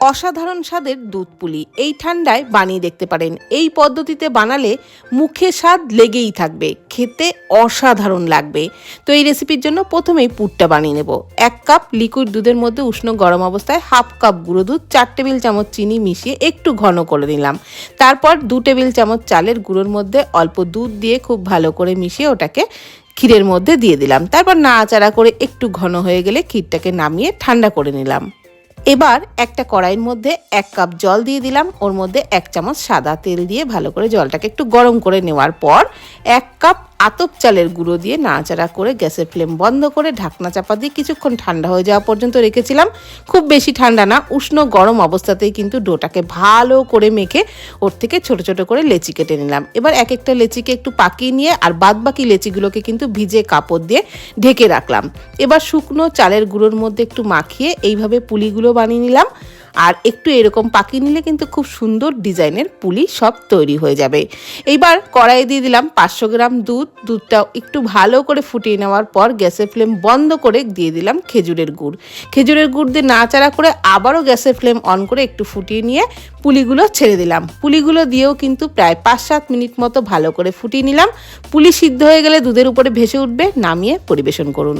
অসাধারণ স্বাদের দুধ পুলি। এই ঠান্ডায় বানিয়ে দেখতে পারেন। এই পদ্ধতিতে বানালে মুখে স্বাদ লেগেই থাকবে। খেতে অসাধারণ লাগবে। তো এই রেসিপির জন্য প্রথমেই পুরটা বানিয়ে নেব। এক কাপ লিকুইড দুধের মধ্যে উষ্ণ গরম অবস্থায় হাফ কাপ গুঁড়ো দুধ, চার টেবিল চামচ চিনি মিশিয়ে একটু ঘন করে নিলাম। তারপর দু টেবিল চামচ চালের গুঁড়োর মধ্যে অল্প দুধ দিয়ে খুব ভালো করে মিশিয়ে ওটাকে ক্ষীরের মধ্যে দিয়ে দিলাম। তারপর নাড়াচাড়া করে একটু ঘন হয়ে গেলে ক্ষীরটাকে নামিয়ে ঠান্ডা করে নিলাম। এবার একটা কড়াইয়ের মধ্যে এক কাপ জল দিয়ে দিলাম। ওর মধ্যে এক চামচ সাদা তেল দিয়ে ভালো করে জলটাকে একটু গরম করে নেওয়ার পর এক কাপ আতপ চালের গুঁড়ো দিয়ে নাড়াচাড়া করে গ্যাসের ফ্লেম বন্ধ করে ঢাকনা চাপা দিয়ে কিছুক্ষণ ঠান্ডা হয়ে যাওয়া পর্যন্ত রেখেছিলাম। খুব বেশি ঠান্ডা না, উষ্ণ গরম অবস্থাতেই কিন্তু ডোটাকে ভালো করে মেখে ওর থেকে ছোট ছোট করে লেচি কেটে নিলাম। এবার এক একটা লেচিকে একটু পাকিয়ে নিয়ে আর বাদ বাকি লেচিগুলোকে কিন্তু ভিজে কাপড় দিয়ে ঢেকে রাখলাম। এবার শুকনো চালের গুঁড়োর মধ্যে একটু মাখিয়ে এইভাবে পুলিগুলো বানিয়ে নিলাম। আর একটু এরকম পাকিয়ে নিলে কিন্তু খুব সুন্দর ডিজাইনের পুলি সব তৈরি হয়ে যাবে। এইবার কড়াইয়ে দিয়ে দিলাম পাঁচশো গ্রাম দুধ। দুধটা একটু ভালো করে ফুটিয়ে নেওয়ার পর গ্যাসের ফ্লেম বন্ধ করে দিয়ে দিলাম খেজুরের গুড়। খেজুরের গুড় দিয়ে নাড়াচাড়া করে আবারও গ্যাসের ফ্লেম অন করে একটু ফুটিয়ে নিয়ে পুলিগুলো ছেড়ে দিলাম। পুলিগুলো দিয়েও কিন্তু প্রায় পাঁচ সাত মিনিট মতো ভালো করে ফুটিয়ে নিলাম। পুলি সিদ্ধ হয়ে গেলে দুধের উপরে ভেসে উঠবে, নামিয়ে পরিবেশন করুন।